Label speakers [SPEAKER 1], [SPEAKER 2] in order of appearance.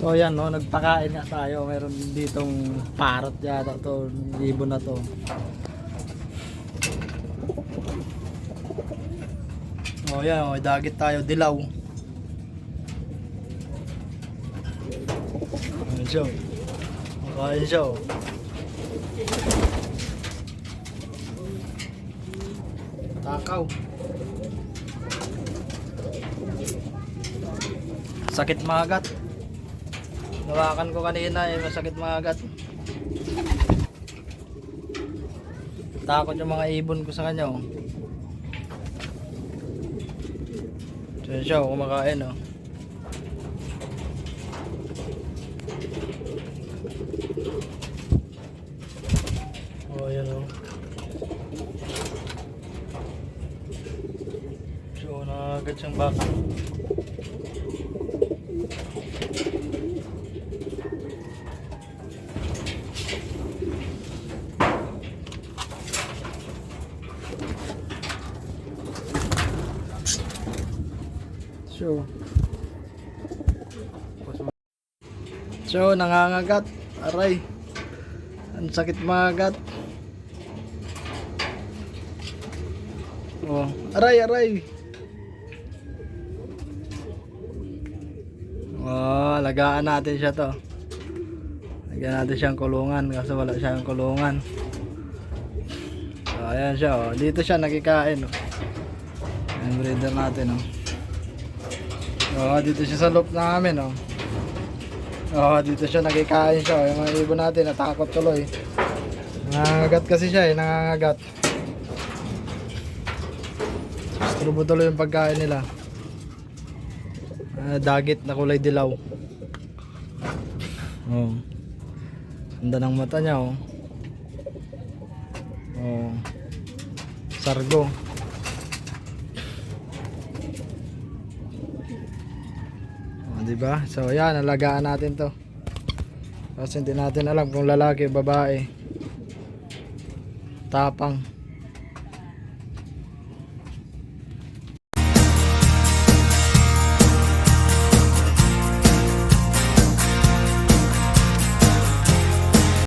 [SPEAKER 1] So yan no, nagpakain nga tayo. Meron ditong parrot yata to, ibon na to. Oh yan, oh, dagit tayo, dilaw. Ayan siya. oh. Takaw. Sakit magat. Nawakan ko kanina eh, masakit magat. Takot yung mga ibon ko sa kanya oh. So siya, oh, kumakain oh. Oh, yan oh. So, nagagad siyang baka. So, so nangangagat. Aray. Ang sakit magat. Oh, aray, aray. Oh, lagaan natin siya to. Lagyan natin siyang kulungan kasi wala siyang kulungan. So, ayan siya oh. Dito siya nakikain oh. Ayan breeder natin oh. Oh, dito siya sa loop namin oh. Oh, dito siya nakikain siya. Yung mga ibon natin natakot tuloy. Nangangagat kasi siya eh, nangangagat. Trubo tuloy yung pagkain nila. Ah, dagit na kulay dilaw. Oh. Ganda ng mata niya oh. Oh. Sargo. Di ba? So yan, alagaan natin 'to. Kasi hindi natin alam kung lalaki o babae. Tapang.